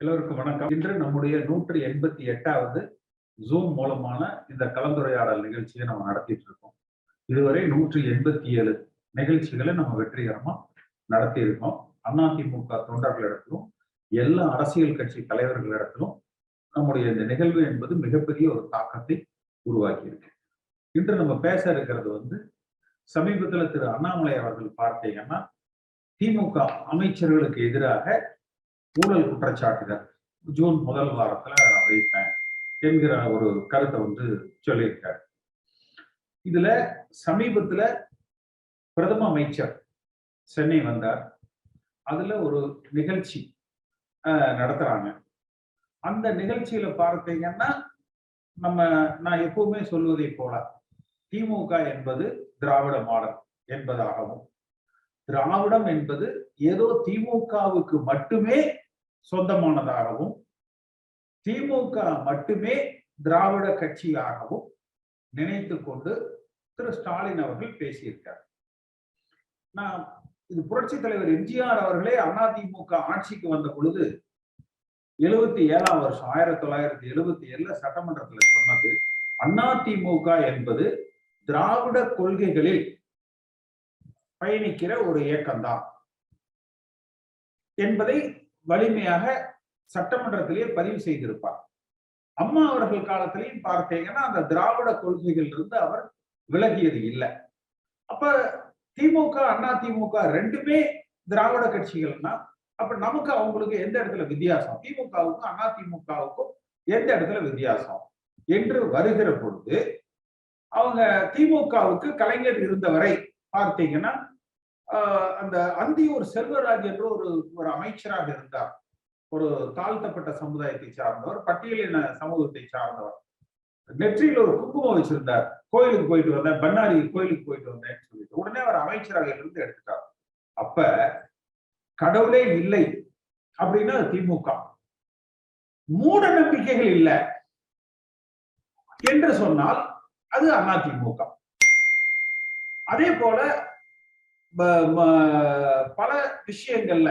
எல்லோருக்கும் வணக்கம். இன்று நம்முடைய நூற்றி எண்பத்தி எட்டாவது ஜூம் மூலமான இந்த கலந்துரையாடல் நிகழ்ச்சியை நம்ம நடத்திட்டு இருக்கோம். இதுவரை நூற்றி எண்பத்தி ஏழு நிகழ்ச்சிகளை நம்ம வெற்றிகரமா நடத்தி இருக்கோம் அதிமுக தொண்டர்களிடத்திலும் எல்லா அரசியல் கட்சி தலைவர்களிடத்திலும் நம்முடைய இந்த நிகழ்வு என்பது மிகப்பெரிய ஒரு தாக்கத்தை உருவாக்கி இருக்கு இன்று நம்ம பேச இருக்கிறது வந்து சமீபத்தில் திரு அண்ணாமலை அவர்கள் பார்த்தீங்கன்னா திமுக அமைச்சர்களுக்கு எதிராக ஊழல் குற்றச்சாட்டுகள். ஜூன் முதல் வாரத்துல வைப்பேன் என்கிற ஒரு கருத்தை வந்து சொல்லியிருக்காரு. இதுல சமீபத்துல பிரதம அமைச்சர் சென்னை வந்தார். அதுல ஒரு நிகழ்ச்சி நடத்துறாங்க. அந்த நிகழ்ச்சியில பார்த்தீங்கன்னா நம்ம நான் எப்பவுமே சொல்வதை போல திமுக என்பது திராவிட மாடல் என்பதாகவும் திராவிடம் என்பது ஏதோ திமுகவுக்கு மட்டுமே சொந்தமானதாகவும் திமுக மட்டுமே திராவிட கட்சியாகவும் நினைத்து கொண்டு திரு ஸ்டாலின் அவர்கள் பேசியிருக்கார். நான் இது புரட்சி தலைவர் எம்ஜிஆர் அவர்களே அதிமுக ஆட்சிக்கு வந்த பொழுது எழுபத்தி ஏழாம் வருஷம் ஆயிரத்தி தொள்ளாயிரத்தி எழுபத்தி ஏழுல சட்டமன்றத்துல சொன்னது அதிமுக என்பது திராவிட கொள்கைகளில் பயணிக்கிற ஒரு இயக்கம்தான் என்பதை வலிமையாக சட்டமன்றத்திலேயே பதிவு செய்திருப்பார். அம்மா அவர்கள் காலத்திலையும் பார்த்தீங்கன்னா அந்த திராவிட கொள்கைகள் இருந்து அவர் விலகியது இல்லை. அப்ப திமுக அண்ணா திமுக ரெண்டுமே திராவிட கட்சிகள்னா அப்ப நமக்கு அவங்களுக்கு எந்த இடத்துல வித்தியாசம்? திமுகவுக்கும் அண்ணா திமுகவுக்கும் எந்த இடத்துல வித்தியாசம்? என்று வருகிற பொழுது அவங்க திமுகவுக்கு கலைஞர் இருந்தவரை பார்த்தீங்கன்னா அந்த அந்தியூர் செல்வராஜ் என்று ஒரு ஒரு அமைச்சராக இருந்தார். ஒரு தாழ்த்தப்பட்ட சமுதாயத்தை சார்ந்தவர் பட்டியலின சமூகத்தை சார்ந்தவர். நெற்றியில் ஒரு குங்குமம் வச்சிருந்தார். கோயிலுக்கு போயிட்டு வந்தேன் பண்ணாரி கோயிலுக்கு போயிட்டு வந்தேன்னு சொல்லிட்டு. உடனே அவர் அமைச்சராக இருந்து எடுத்துட்டார். அப்ப கடவுளே இல்லை அப்படின்னா திமுக. மூட நம்பிக்கைகள் இல்லை என்று சொன்னால் அது அதிமுக அதே போல பல விஷயங்கள்ல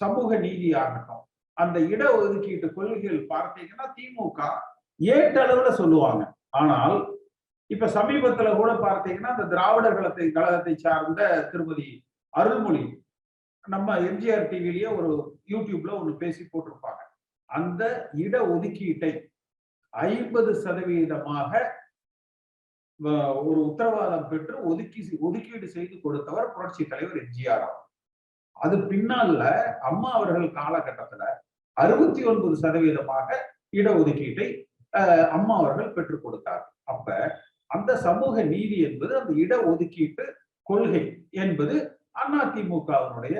சமூக நீதி ஆகட்டும் அந்த இட ஒதுக்கீட்டு கொள்கைகள் பார்த்தீங்கன்னா திமுக ஏட்டளவுல சொல்லுவாங்க. ஆனால் இப்ப சமீபத்துல கூட பார்த்தீங்கன்னா அந்த திராவிட கழகத்தை கழகத்தை சார்ந்த திருமதி அருள்மொழி நம்ம எம்ஜிஆர் டிவிலேயே ஒரு யூடியூப்ல ஒன்று பேசி போட்டிருப்பாங்க. அந்த இட ஒதுக்கீட்டை ஐம்பது சதவீதமாக ஒரு உத்தரவாதம் பெற்று ஒதுக்கி ஒதுக்கீடு செய்து கொடுத்தவர் புரட்சி தலைவர் எம்ஜிஆர் அது பின்னால அம்மா அவர்கள் காலகட்டத்துல அறுபத்தி ஒன்பது சதவீதமாக இடஒதுக்கீட்டை அம்மா அவர்கள் பெற்றுக் கொடுத்தார் அப்ப அந்த சமூக நீதி என்பது அந்த இடஒதுக்கீட்டு கொள்கை என்பது அதிமுகவினுடைய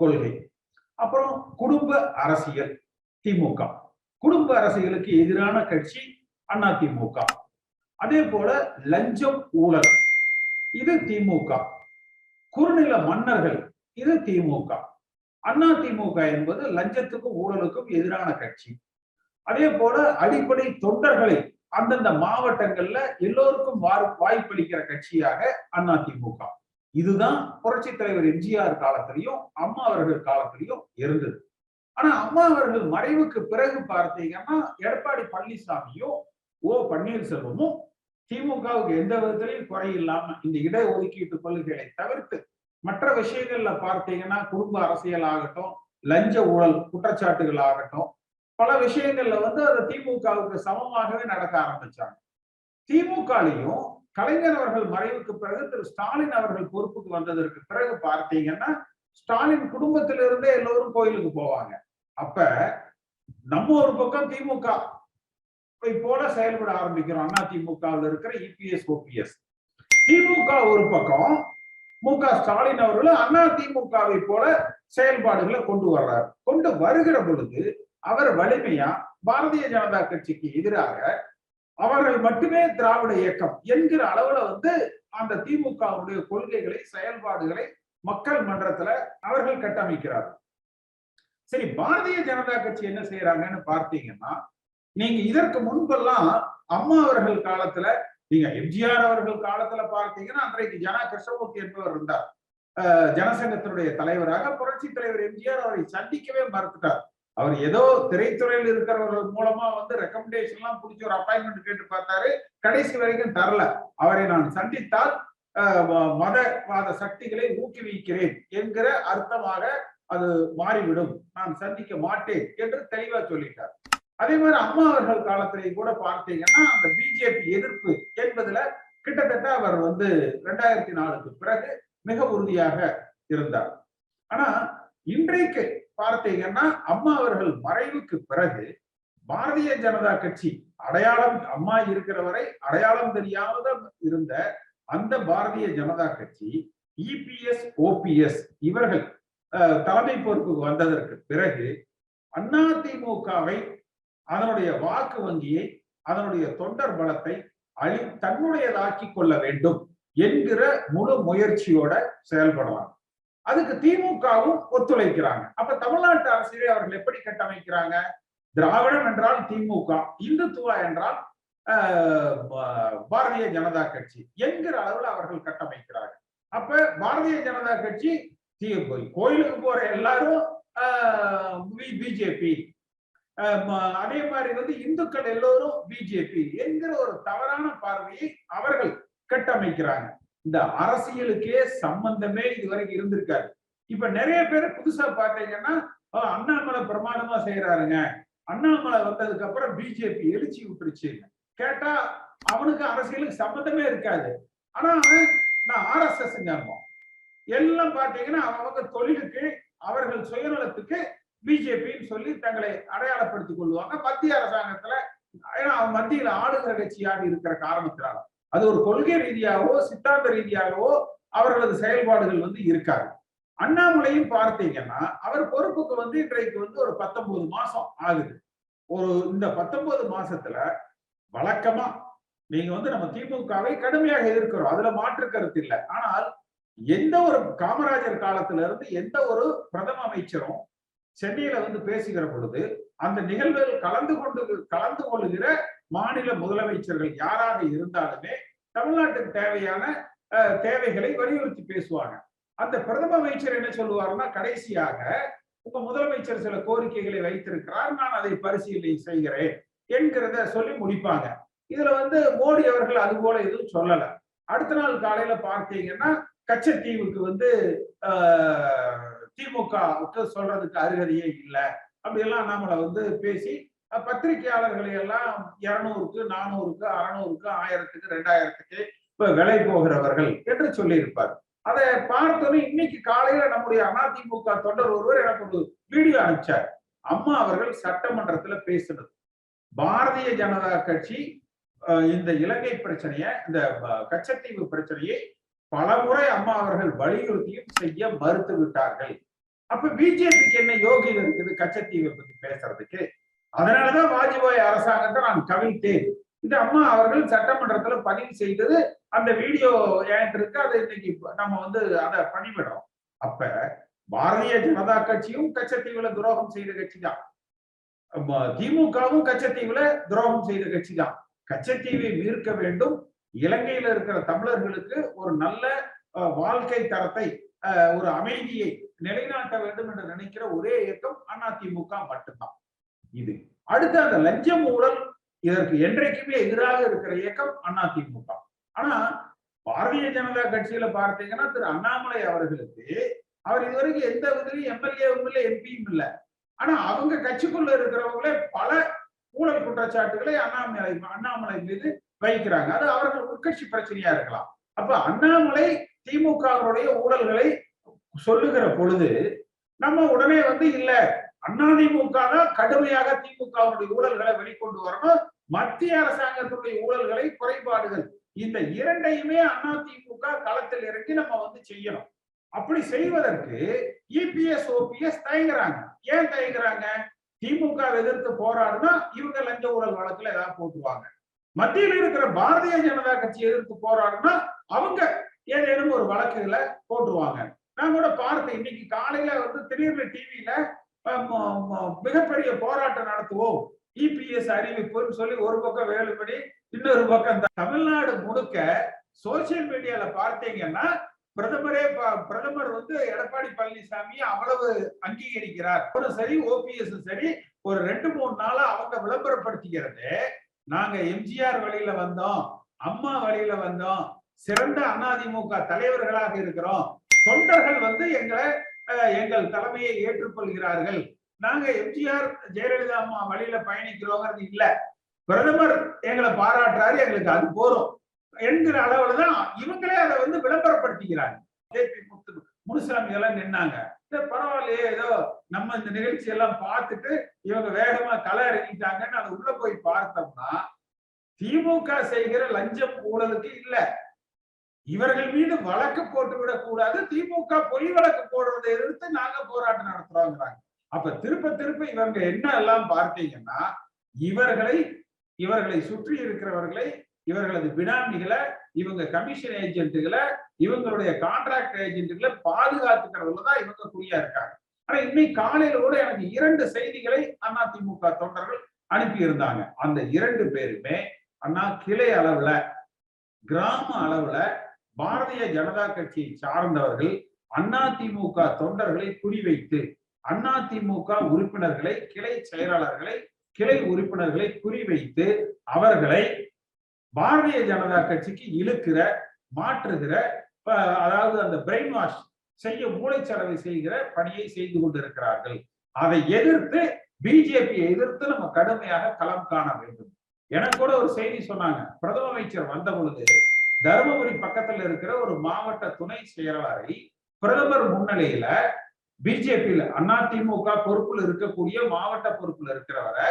கொள்கை. அப்புறம் குடும்ப அரசியல் திமுக. குடும்ப அரசியலுக்கு எதிரான கட்சி அதிமுக. அதே போல லஞ்சம் ஊழல். இது திமுக. குறுநில மன்னர்கள் இது திமுக. அண்ணா திமுக என்பது லஞ்சத்துக்கும் ஊழலுக்கும் எதிரான கட்சி. அதே போல அடிப்படை தொண்டர்களை அந்தந்த மாவட்டங்கள்ல எல்லோருக்கும் வாய்ப்பளிக்கிற கட்சியாக அண்ணா திமுக. இதுதான் புரட்சி தலைவர் எம்ஜிஆர் காலத்திலையும் அம்மா அவர்கள் காலத்திலையும் இருந்தது. ஆனா அம்மா அவர்கள் மறைவுக்கு பிறகு பார்த்தீங்கன்னா எடப்பாடி பழனிசாமியும் ஓ பன்னீர்செல்வமும் திமுகவுக்கு எந்த விதத்திலையும் குறை இல்லாம இந்த இடஒதுக்கீட்டு கொள்கைகளை தவிர்த்து மற்ற விஷயங்கள்ல பார்த்தீங்கன்னா குடும்ப அரசியல் ஆகட்டும் லஞ்ச ஊழல் குற்றச்சாட்டுகள் ஆகட்டும் பல விஷயங்கள்ல வந்து அது திமுகவுக்கு சமமாகவே நடக்க ஆரம்பிச்சாங்க. திமுகலையும் கலைஞர் அவர்கள் மறைவுக்கு பிறகு திரு ஸ்டாலின் அவர்கள் பொறுப்புக்கு வந்ததற்கு பிறகு பார்த்தீங்கன்னா ஸ்டாலின் குடும்பத்திலிருந்தே எல்லோரும் கோயிலுக்கு போவாங்க. அப்ப நம்ம ஒரு பக்கம் திமுக போல செயல்பட ஆரம்பிக்கிறோம். அண்ணா இருக்கிற இபிஎஸ் ஓபிஎஸ் திமுக ஒரு பக்கம் மு க ஸ்டாலின் அவர்களும் அண்ணா திமுகவை போல செயல்பாடுகளை கொண்டு வர்றார். கொண்டு வருகிற பொழுது அவர் வலிமையா பாரதிய ஜனதா கட்சிக்கு எதிராக அவர்கள் மட்டுமே திராவிட இயக்கம் என்கிற அளவுல வந்து அந்த திமுகவுடைய கொள்கைகளை செயல்பாடுகளை மக்கள் மன்றத்துல அவர்கள் கட்டமைக்கிறார்கள். சரி பாரதிய ஜனதா கட்சி என்ன செய்யறாங்கன்னு பார்த்தீங்கன்னா நீங்க இதற்கு முன்பெல்லாம் அம்மா அவர்கள் காலத்துல நீங்க எம்ஜிஆர் அவர்கள் காலத்துல பார்த்தீங்கன்னா அன்றைக்கு ஜனா கிருஷ்ணமூர்த்தி என்பவர் இருந்தார். ஜனசங்கத்தினுடைய தலைவராக புரட்சி தலைவர் எம்ஜிஆர் அவரை சந்திக்கவே மறுத்துட்டார். அவர் ஏதோ திரைத்துறையில் இருக்கிறவர்கள் மூலமா வந்து ரெக்கமெண்டேஷன் எல்லாம் பிடிச்சி ஒரு அப்பாயின்மெண்ட் கேட்டு பார்த்தாரு. கடைசி வரைக்கும் தரல. அவரை நான் சந்தித்தால் மதவாத சக்திகளை ஊக்குவிக்கிறேன் என்கிற அர்த்தமாக அது மாறிவிடும். நான் சந்திக்க மாட்டேன் என்று தெளிவா சொல்லிட்டார். அதே மாதிரி அம்மா அவர்கள் காலத்திலே கூட பார்த்தீங்கன்னா அந்த பிஜேபி எதிர்ப்பு என்பதுல கிட்டத்தட்ட அவர் வந்து ரெண்டாயிரத்தி நாலுக்கு பிறகு மிக உறுதியாக இருந்தார். ஆனா இன்றைக்கு பார்த்தீங்கன்னா அம்மா அவர்கள் மறைவுக்கு பிறகு பாரதிய ஜனதா கட்சி அடையாளம் அம்மா இருக்கிற வரை அடையாளம் தெரியாத இருந்த அந்த பாரதிய ஜனதா கட்சி இபிஎஸ் ஓபிஎஸ் இவர்கள் தலைமை பொறுப்புக்கு வந்ததற்கு பிறகு அதிமுகவை அதனுடைய வாக்கு வங்கியை அதனுடைய தொண்டர் பலத்தை அழி தன்னுடையதாக்கி கொள்ள வேண்டும் என்கிற முழு முயற்சியோட செயல்படலாம். அதுக்கு திமுகவும் ஒத்துழைக்கிறாங்க. அப்ப தமிழ்நாட்டு அரசியலை அவர்கள் எப்படி கட்டமைக்கிறாங்க? திராவிடம் என்றால் திமுக இந்துத்துவா என்றால் பாரதிய ஜனதா கட்சி என்கிற அளவில் அவர்கள் கட்டமைக்கிறாங்க அப்ப பாரதிய ஜனதா கட்சி கோயிலுக்கு போற எல்லாரும் பிஜேபி அதே மாதிரி வந்து இந்துக்கள் எல்லோரும் பிஜேபி என்கிற ஒரு தவறான பார்வையை அவர்கள் கட்டமைக்கிறாங்க. இந்த அரசியலுக்கே சம்பந்தமே இதுவரைக்கும் இருந்திருக்காரு இப்ப நிறைய பேர் புதுசா பாத்தீங்கன்னா அண்ணாமலை பிரமாணமா செய்யறாருங்க அண்ணாமலை வந்ததுக்கு அப்புறம் பிஜேபி எழுச்சி விட்டுருச்சு. கேட்டா அவனுக்கு அரசியலுக்கு சம்பந்தமே இருக்காது. ஆனா அவன் நான் ஆர்எஸ்எஸ் எல்லாம் பாத்தீங்கன்னா அவங்க தொழிலுக்கு அவர்கள் சுயநலத்துக்கு பிஜேபின்னு சொல்லி தங்களை அடையாளப்படுத்திக் கொள்வாங்க. மத்திய அரசாங்கத்துல ஏன்னா அவன் மத்தியில ஆளுகிற கட்சியாக இருக்கிற காரணத்தினால. அது ஒரு கொள்கை ரீதியாகவோ சித்தாந்த ரீதியாகவோ அவர்களது செயல்பாடுகள் வந்து இருக்காது. அண்ணாமலையும் பார்த்தீங்கன்னா அவர் பொறுப்புக்கு வந்து இன்றைக்கு வந்து ஒரு பத்தொன்பது மாசம் ஆகுது. ஒரு இந்த பத்தொன்பது மாசத்துல வழக்கமா நீங்க வந்து நம்ம திமுகவை கடுமையாக எதிர்க்கிறோம். அதுல மாற்று கருத்து இல்லை. ஆனால் எந்த ஒரு காமராஜர் காலத்துல இருந்து எந்த ஒரு பிரதம அமைச்சரும் சென்னையில வந்து பேசுகிற பொழுது அந்த நிகழ்வில் கலந்து கொண்டு கலந்து கொள்ளுகிற மாநில முதலமைச்சர்கள் யாராக இருந்தாலுமே தமிழ்நாட்டுக்கு தேவையான தேவைகளை வலியுறுத்தி பேசுவாங்க. அந்த பிரதம அமைச்சர் என்ன சொல்லுவாருன்னா கடைசியாக உங்க முதலமைச்சர் சில கோரிக்கைகளை வைத்திருக்கிறார் நான் அதை பரிசீலனை செய்கிறேன் என்கிறத சொல்லி முடிப்பாங்க. இதுல வந்து மோடி அவர்கள் அது போல எதுவும் சொல்லல. அடுத்த நாள் காலையில பார்த்தீங்கன்னா கச்சத்தீவுக்கு வந்து திமுகவுக்கு சொல்றதுக்கு அருகதையே இல்லை. அப்படியெல்லாம் நம்மளை வந்து பேசி பத்திரிகையாளர்களை எல்லாம் இருநூறுக்கு நானூறுக்கு அறநூறுக்கு ஆயிரத்துக்கு ரெண்டாயிரத்துக்கு இப்ப விலை போகிறவர்கள் என்று சொல்லியிருப்பார். அதை பார்த்தோன்னு இன்னைக்கு காலையில நம்முடைய அதிமுக தொண்டர் ஒருவர் எனக்கு ஒரு வீடியோ அனுப்பிச்சார். அம்மா அவர்கள் சட்டமன்றத்துல பேசினது. பாரதிய ஜனதா கட்சி இந்த இலங்கை பிரச்சனைய இந்த கச்சத்தீவு பிரச்சனையை பலமுறை அம்மா அவர்கள் வலியுறுத்தியும் செய்ய மறுத்து விட்டார்கள். அப்ப பிஜேபிக்கு என்ன யோகியம் இருக்குது? கச்சத்தீவை பத்தி பேசுறதுக்கு. அதனாலதான் வாஜ்பாய் அரசாங்கத்தை நான் கவிழ்த்தேன். இந்த அம்மா அவர்கள் சட்டமன்றத்துல பதிவு செய்தது அந்த வீடியோ ஏன் இருக்கு அதை இன்னைக்கு நம்ம வந்து அதை பதிவிடுறோம் அப்ப பாரதிய ஜனதா கட்சியும் கச்சத்தீவுல துரோகம் செய்த கட்சி தான். திமுகவும் கச்சத்தீவுல துரோகம் செய்த கட்சி தான். கச்சத்தீவை மீட்க வேண்டும். இலங்கையில இருக்கிற தமிழர்களுக்கு ஒரு நல்ல அஹ், வாழ்க்கை தரத்தை அஹ், ஒரு அமைதியை நிலைநாட்ட வேண்டும் என்று நினைக்கிற ஒரே இயக்கம் அதிமுக மட்டும்தான். இது. அடுத்து அந்த லஞ்சம் ஊழல் இதற்கு என்றைக்குமே எதிராக இருக்கிற இயக்கம் அதிமுக. ஆனா பாரதிய ஜனதா கட்சியில பார்த்தீங்கன்னா திரு அண்ணாமலை அவர்களுக்கு அவர் இதுவரைக்கும் எந்த விதத்திலையும் எம்எல்ஏவும் இல்லை எம்பியும் இல்லை. ஆனா அவங்க கட்சிக்குள்ள இருக்கிறவங்களே பல ஊழல் குற்றச்சாட்டுகளை அண்ணாமலை அண்ணாமலை மீது வகிக்கிறாங்க அது அவர்கள் உட்கட்சி பிரச்சனையா இருக்கலாம். அப்ப அண்ணாமலை திமுகவுடைய ஊழல்களை சொல்லுகிற பொழுது நம்ம உடனே வந்து இல்ல அதிமுக தான் கடுமையாக திமுகவுடைய ஊழல்களை வெளிக்கொண்டு வரணும். மத்திய அரசாங்கத்துடைய ஊழல்களை குறைபாடுகள். இந்த இரண்டையுமே அதிமுக களத்தில் இறங்கி நம்ம வந்து செய்யணும். அப்படி செய்வதற்கு இபிஎஸ் ஓபிஎஸ் தயங்குறாங்க. ஏன் தயங்குறாங்க? திமுக எதிர்த்து போராடுனா இவங்க லஞ்ச ஊழல் வழக்குல ஏதாவது போட்டுவாங்க மத்தியில் இருக்கிற பாரதிய ஜனதா கட்சி எதிர்த்து போராடுனா அவங்க ஏதேனும் ஒரு வழக்குகளை போட்டுருவாங்க. நான் கூட பார்த்தேன். இன்னைக்கு காலையில வந்து திடீர்னு டிவியில மிகப்பெரிய போராட்டம் நடத்துவோம். இபிஎஸ் அறிவிப்புன்னு சொல்லி ஒரு பக்கம் வேலுபடி இன்னொரு பக்கம் தமிழ்நாடு முழுக்க சோசியல் மீடியால பார்த்தீங்கன்னா பிரதமரே ப- பிரதமர் வந்து எடப்பாடி பழனிசாமி அவ்வளவு அங்கீகரிக்கிறார். சரி ஓபிஎஸ் சரி ஒரு ரெண்டு மூணு நாளா அவங்க விளம்பரப்படுத்திக்கிறது. நாங்க எம்ஜிஆர் வழியில வந்தோம் அம்மா வழியில வந்தோம் சிறந்த அதிமுக தலைவர்களாக இருக்கிறோம். தொண்டர்கள் வந்து எங்களை எங்கள் தலைமையை ஏற்றுக்கொள்கிறார்கள். நாங்க எம்ஜிஆர் ஜெயலலிதா அம்மா வழியில பயணிக்கிறோங்கிறது இல்ல. பிரதமர் எங்களை பாராட்டுறாரு எங்களுக்கு அது போதும் என்கிற அளவுல தான் இவங்களே அதை வந்து விளம்பரப்படுத்திக்கிறாங்க. முனுசாமி எல்லாம் நின்னாங்க. பரவாயில்லையே ஏதோ நம்ம இந்த நிகழ்ச்சி எல்லாம் பார்த்துட்டு இவங்க வேகமா களை இறங்கிட்டாங்கன்னு அது உள்ள போய் பார்த்தோம்னா திமுக செய்கிற லஞ்சம் ஊழலுக்கு இல்ல. இவர்கள் மீது வழக்கு போட்டு விடக் கூடாது திமுக பொய் வழக்கு போடுறதை எதிர்த்து நாங்க போராட்டம் நடத்துறோங்கிறாங்க. அப்ப திருப்ப திருப்ப இவங்க என்ன எல்லாம் பார்த்தீங்கன்னா இவர்களை இவர்களை சுற்றி இருக்கிறவர்களை இவர்களது பினாமிகளை இவங்க கமிஷன் ஏஜென்ட்டுகளை இவங்களுடைய கான்ட்ராக்ட் ஏஜென்ட்டுகளை பாதுகாத்துக்கிறதுல தான் இவங்க குறியா இருக்காங்க. ஆனா இன்னைக்கு காலையில கூட எனக்கு இரண்டு செய்திகளை அதிமுக தொண்டர்கள் அனுப்பி இருந்தாங்க அந்த இரண்டு பேருமே அண்ணா கிளை அளவுல கிராம அளவுல பாரதிய ஜனதா கட்சியை சார்ந்தவர்கள் அதிமுக தொண்டர்களை குறிவைத்து அதிமுக உறுப்பினர்களை கிளை செயலாளர்களை கிளை உறுப்பினர்களை குறிவைத்து அவர்களை பாரதிய ஜனதா கட்சிக்கு இழுக்கிற மாற்றுகிற அதாவது அந்த பிரெயின் வாஷ் செய்ய மூளைச்சலவை செய்கிற பணியை செய்து கொண்டிருக்கிறார்கள். அதை எதிர்த்து பிஜேபியை எதிர்த்து நம்ம கடுமையாக களம் காண வேண்டும். எனக்கு கூட ஒரு செய்தி சொன்னாங்க. பிரதம அமைச்சர் வந்த பொழுது தருமபுரி பக்கத்துல இருக்கிற ஒரு மாவட்ட துணை செயலாளரை பிரதமர் முன்னிலையில பிஜேபியில அதிமுக பொறுப்புல இருக்கக்கூடிய மாவட்ட பொறுப்புல இருக்கிறவரை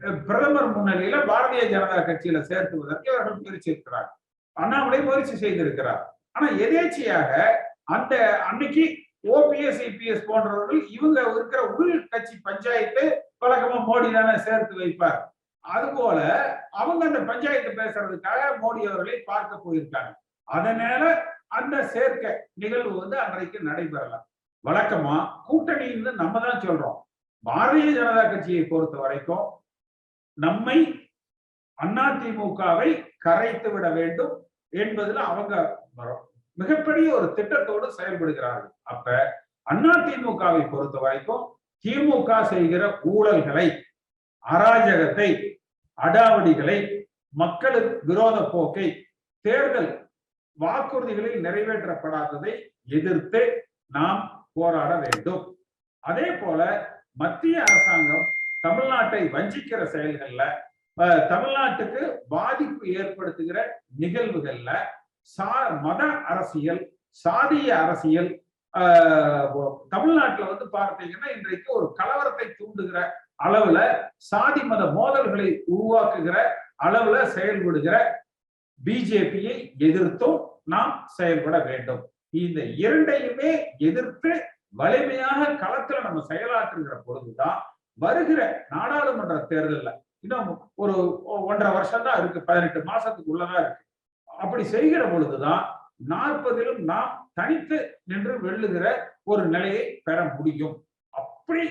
பிரதமர் முன்னிலையில பாரதிய ஜனதா கட்சியில சேர்த்துவதற்கு அவர்கள் முயற்சி இருக்கிறார் அண்ணாமலை முயற்சி செய்திருக்கிறார். ஆனா எதேச்சையாக அந்த அன்னைக்கு ஓபிஎஸ் இபிஎஸ் போன்றவர்கள் இவங்க இருக்கிற உள் கட்சி பஞ்சாயத்து வழக்கமா மோடி தானே சேர்த்து வைப்பார். அதுபோல அவங்க அந்த பஞ்சாயத்து பேசுறதுக்காக மோடி அவர்களை பார்க்க போயிருக்காங்க. அதனால அந்த சேர்க்கை நிகழ்வு வந்து அன்றைக்கு நடைபெறலாம் வழக்கமா கூட்டணின்னு நம்ம தான் சொல்றோம். பாரதிய ஜனதா கட்சியை பொறுத்த வரைக்கும் நம்மை அதிமுகவை கரைத்து விட வேண்டும் என்பதுல அவங்க மிகப்பெரிய ஒரு திட்டத்தோடு செயல்படுகிறார்கள். அப்ப அதிமுகவை பொறுத்த வரைக்கும் திமுக செய்கிற ஊழல்களை அராஜகத்தை அடாவடிகளை மக்களுக்கு விரோத போக்கை தேர்தல் வாக்குறுதிகளில் நிறைவேற்றப்படாததை எதிர்த்து நாம் போராட வேண்டும். அதே போல மத்திய அரசாங்கம் தமிழ்நாட்டை வஞ்சிக்கிற செயல்கள்ல அஹ், தமிழ்நாட்டுக்கு பாதிப்பு ஏற்படுத்துகிற நிகழ்வுகள்ல சா மத அரசியல் சாதிய அரசியல் ஆஹ், தமிழ்நாட்டுல வந்து பார்த்தீங்கன்னா இன்றைக்கு ஒரு கலவரத்தை தூண்டுகிற அளவுல சாதி மத மோதல்களை உருவாக்குகிற அளவுல செயல்படுகிற பிஜேபியை எதிர்த்தும் நாம் செயல்பட வேண்டும். இந்த இரண்டையுமே எதிர்த்து வலிமையாக களத்துல நம்ம செயலாற்றுகிற பொழுதுதான் வருகிற நாடாளுமன்ற தேர்தல்ல. இன்னும் ஒரு ஒன்றரை வருஷம் தான் இருக்கு. பதினெட்டு மாசத்துக்கு உள்ளதான் இருக்கு. அப்படி செய்கிற பொழுதுதான் நாற்பதிலும் நாம் தனித்து நின்று வெல்லுகிற ஒரு நிலையை பெற முடியும். அப்படி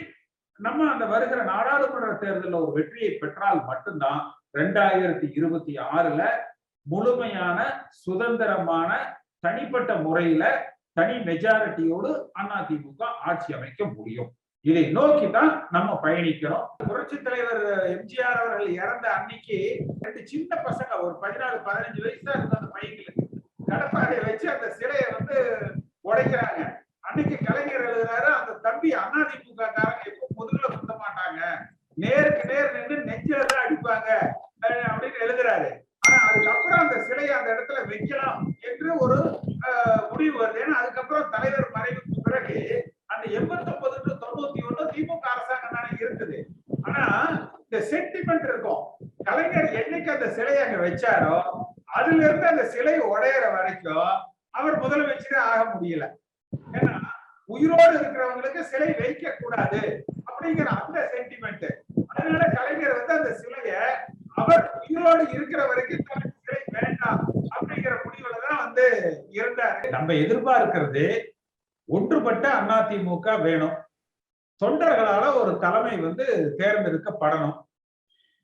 நம்ம அந்த வருகிற நாடாளுமன்ற தேர்தலில் ஒரு வெற்றியை பெற்றால் மட்டும்தான் ரெண்டாயிரத்தி இருபத்தி ஆறுல முழுமையான சுதந்திரமான தனிப்பட்ட முறையில தனி மெஜாரிட்டியோடு அதிமுக ஆட்சி அமைக்க முடியும். இதை நோக்கி தான் நம்ம பயணிக்கிறோம். புரட்சி தலைவர் எம்ஜிஆர் அவர்கள் இறந்த அன்னைக்கு ரெண்டு சின்ன பசங்க ஒரு பதினாலு பதினஞ்சு வயசு தான் இருந்த அந்த பையங்களுக்கு கடப்பாறையை வச்சு அந்த சிலையை வந்து உடைக்கிறாங்க. அன்னைக்கு கலைஞர் எழுதுறாரு அந்த தம்பி அதிமுக காரங்க எப்போ முதுகுல குத்த மாட்டாங்க. நேருக்கு நேர் நின்று நெஞ்சில தான் அடிப்பாங்க அஹ் அப்படின்னு எழுதுறாரு ஆனா அதுக்கப்புறம் அந்த சிலையை அந்த இடத்துல வைக்கலாம் என்று ஒரு அஹ், முடிவு வருது ஏன்னா அதுக்கப்புறம் தலைவர் மறைவுக்கு பிறகு அந்த எண்பத்தி ஒன்பது டு தொண்ணூத்தி ஒண்ணு திமுக அரசாங்கம் தானே இருக்குது ஆனா இந்த சென்டிமெண்ட் இருக்கும் கலைஞர் என்னைக்கு அந்த சிலையை அங்க வச்சாரோ அதுல இருந்து அந்த சிலை உடையிற வரைக்கும் அவர் முதலமைச்சரே ஆக முடியல ஏன்னா உயிரோடு இருக்கிறவங்களுக்கு சிலை வைக்க கூடாது அப்படிங்கிற அந்த சென்டிமெண்ட் அதனால கலைஞர் வந்து அந்த சிலைய அவர் உயிரோடு இருக்கிற வரைக்கும் தனக்கு வேண்டாம் அப்படிங்கிற முடிவுல தான் வந்து இருந்தாரு. நம்ம எதிர்பார்க்கிறது ஒன்றுபட்ட அதிமுக வேணும். தொண்டர்களால ஒரு தலைமை வந்து தேர்ந்தெடுக்கப்படணும்.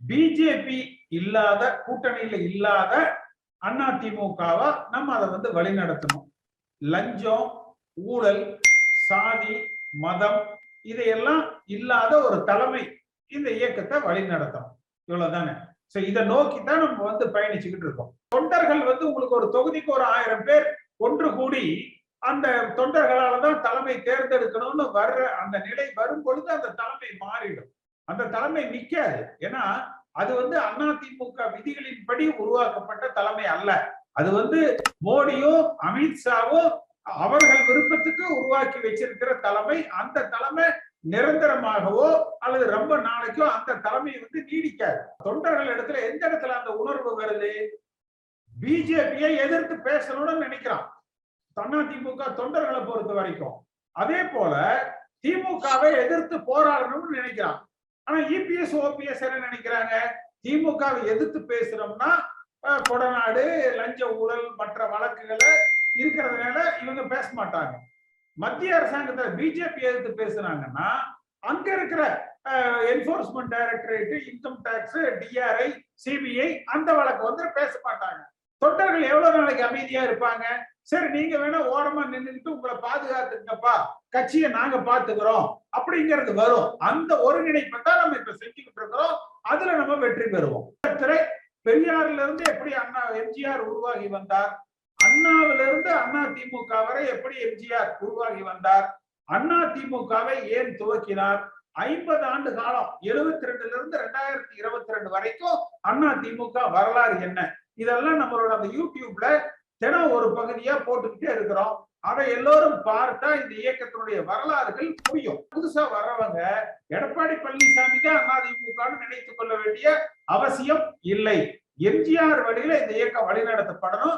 பிஜேபி இல்லாத கூட்டணியில இல்லாத அதிமுகவா நம்ம அதை வந்து வழிநடத்தணும். லஞ்சம் ஊழல் சாதி மதம் இதையெல்லாம் இல்லாத ஒரு தலைமை இந்த இயக்கத்தை வழிநடத்தணும். இவ்வளவுதானே? சோ இதை நோக்கி தான் நம்ம வந்து பயணிச்சுக்கிட்டு இருக்கோம். தொண்டர்கள் வந்து உங்களுக்கு ஒரு தொகுதிக்கு ஒரு ஆயிரம் பேர் ஒன்று கூடி அந்த தொண்டர்களால தான் தலைமை தேர்ந்தெடுக்கணும்னு வர்ற அந்த நிலை வரும் பொழுது அந்த தலைமை மாறிடும். அந்த தலைமை நிக்காது. ஏன்னா அது வந்து அதிமுக விதிகளின்படி உருவாக்கப்பட்ட தலைமை அல்ல. அது வந்து மோடியோ அமித்ஷாவும் அவர்கள் விருப்பத்துக்கு உருவாக்கி வச்சிருக்கிற தலைமை அந்த தலைமை நிரந்தரமாகவோ அல்லது ரொம்ப நாளைக்கோ அந்த தலைமை வந்து நீடிக்காது. தொண்டர்கள் இடத்துல எந்த இடத்துல அந்த உணர்வு வருது? பிஜேபியை எதிர்த்து பேசணும்னு நினைக்கிறான். அதிமுக தொண்டர்களை பொறுத்த வரைக்கும். அதே போல திமுகவை எதிர்த்து போராடணும்னு நினைக்கிறான். ஆனா இபிஎஸ் ஓபிஎஸ் என்ன நினைக்கிறாங்க? திமுகவை எதிர்த்து பேசுறோம்னா கொடநாடு லஞ்ச ஊழல் மற்ற வழக்குகளை இருக்கிறதுனால இவங்க பேச மாட்டாங்க. மத்திய அரசாங்கத்துல பிஜேபி எதிர்த்து பேசுனாங்கன்னா அங்க இருக்கிற enforcement directorate income tax DRI CBI அந்த வழக்கு வந்து பேச மாட்டாங்க. தொண்டர்கள் எவ்வளவு நாளைக்கு அமைதியா இருப்பாங்க? சரி நீங்க வேணா ஓரமா நின்றுட்டு உங்களை பாதுகாத்துக்கப்பா கட்சியை நாங்க பாத்துக்கிறோம் அப்படிங்கிறது வரும். அந்த ஒருங்கிணைப்பை தான் நம்ம இப்ப செஞ்சுக்கிட்டு இருக்கிறோம். அதுல நம்ம வெற்றி பெறுவோம். திரை பெரியார்ல இருந்து எப்படி அண்ணா எம்ஜிஆர் உருவாகி வந்தார்? அண்ணாவிலிருந்து அண்ணா திமுக வரை எப்படி எம்ஜிஆர் உருவாகி வந்தார்? அண்ணா திமுகவை ஏன் துவக்கினார்? ஐம்பது ஆண்டு காலம் எழுபத்தி ரெண்டுல இருந்து ரெண்டாயிரத்தி இருபத்தி ரெண்டு வரைக்கும் அண்ணா திமுக வரலாறு என்ன? இதெல்லாம் நம்மளோட அந்த யூடியூப்ல தினம் ஒரு பகுதியா போட்டுக்கிட்டே இருக்கிறோம். அதை எல்லோரும் பார்த்தா இந்த இயக்கத்தினுடைய வரலாறுகள் புரியும். புதுசா வர்றவங்க எடப்பாடி பழனிசாமி தான் அதிமுகன்னு நினைத்துக் கொள்ள வேண்டிய அவசியம் இல்லை. எம்ஜிஆர் வழியில இந்த இயக்கம் வழிநடத்தப்படணும்.